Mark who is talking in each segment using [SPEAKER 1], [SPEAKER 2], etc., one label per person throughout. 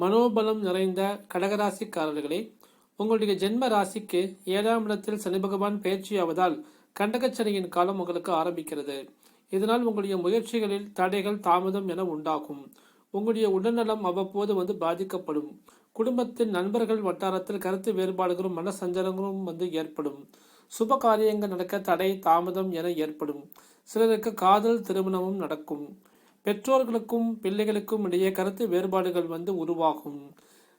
[SPEAKER 1] மனோபலம் நிறைந்த கடகராசிக்காரர்களே உங்களுடைய ஜென்ம ராசிக்கு ஏழாம் இடத்தில் சனி பகவான் பயிற்சியாவதால் கண்டகச்சனியின் காலம் உங்களுக்கு ஆரம்பிக்கிறது. இதனால் உங்களுடைய முயற்சிகளில் தடைகள் தாமதம் என உண்டாகும். உங்களுடைய உடல்நலம் அவ்வப்போது வந்து பாதிக்கப்படும். குடும்பத்தின் நண்பர்கள் வட்டாரத்தில் கருத்து வேறுபாடுகளும் மனசஞ்சலங்களும் வந்து ஏற்படும். சுப காரியங்கள் நடக்க தடை தாமதம் என ஏற்படும். சிலருக்கு காதல் திருமணமும் நடக்கும். பெற்றோர்களுக்கும் பிள்ளைகளுக்கும் இடையே கருத்து வேறுபாடுகள் வந்து உருவாகும்.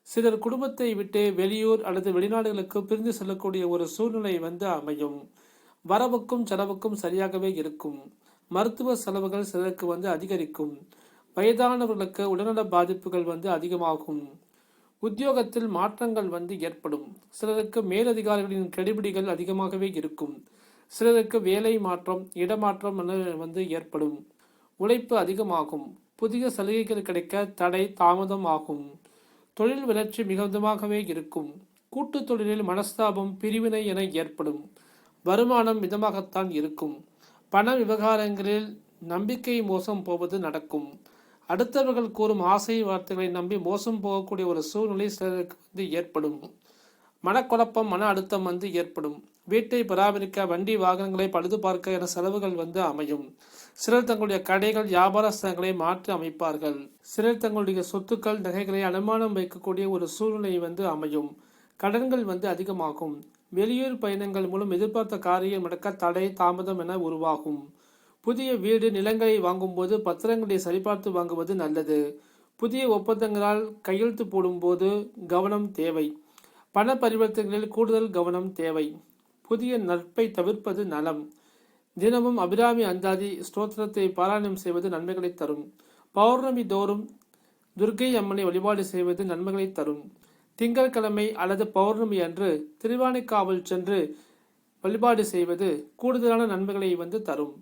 [SPEAKER 1] சிலர் குடும்பத்தை விட்டு வெளியூர் அல்லது வெளிநாடுகளுக்கு பிரிந்து செல்லக்கூடிய ஒரு சூழ்நிலை வந்து அமையும். வரவுக்கும் செலவுக்கும் சரியாகவே இருக்கும். மருத்துவ செலவுகள் சிலருக்கு வந்து அதிகரிக்கும். வயதானவர்களுக்கு உடல்நல பாதிப்புகள் வந்து அதிகமாகும். உத்தியோகத்தில் மாற்றங்கள் வந்து ஏற்படும். சிலருக்கு மேலதிகாரிகளின் கெடுபிடிகள் அதிகமாகவே இருக்கும். சிலருக்கு வேலை மாற்றம் இடமாற்றம் வந்து ஏற்படும். உழைப்பு அதிகமாகும். புதிய சலுகைகள் கிடைக்க தடை தாமதம் ஆகும் தொழில் வளர்ச்சி மிகுந்தமாகவே இருக்கும். கூட்டு தொழிலில் மனஸ்தாபம் பிரிவினை என ஏற்படும். வருமானம் மிதமாகத்தான் இருக்கும். பண விவகாரங்களில் நம்பிக்கை மோசம் போவது நடக்கும். அடுத்தவர்கள் கூறும் ஆசை வார்த்தைகளை நம்பி மோசம் போகக்கூடிய ஒரு சூழ்நிலை சிலருக்கு வந்து ஏற்படும். மனக்குழப்பம் மன அழுத்தம் வந்து ஏற்படும். வீட்டை பராமரிக்க வண்டி வாகனங்களை பழுது பார்க்க என செலவுகள் வந்து அமையும். சிலர் தங்களுடைய கடைகள் வியாபார ஸ்தலங்களை மாற்றி அமைப்பார்கள். சிலர் தங்களுடைய சொத்துக்கள் நகைகளை அனுமானம் வைக்கக்கூடிய ஒரு சூழ்நிலை வந்து அமையும். கடன்கள் வந்து அதிகமாகும். வெளியூர் பயணங்கள் மூலம் எதிர்பார்த்த காரியம் நடக்க தடை தாமதம் என உருவாகும். புதிய வீடு நிலங்களை வாங்கும்போது பத்திரங்களை சரிபார்த்து வாங்குவது நல்லது. புதிய ஒப்பந்தங்களால் கையெழுத்து போடும்போது கவனம் தேவை. பண பரிவர்த்தனைகளில் கூடுதல் கவனம் தேவை. புதிய நட்பை தவிர்ப்பது நலம். தினமும் அபிராமி அந்தாதி ஸ்தோத்திரத்தை பாராயணம் செய்வது நன்மைகளை தரும். பௌர்ணமி தோறும் துர்க்கை அம்மனை வழிபாடு செய்வது நன்மைகளை தரும். திங்கட்கிழமை அல்லது பௌர்ணமி அன்று திருவானைக்காவல் சென்று வழிபாடு செய்வது கூடுதலான நன்மைகளை வந்து தரும்.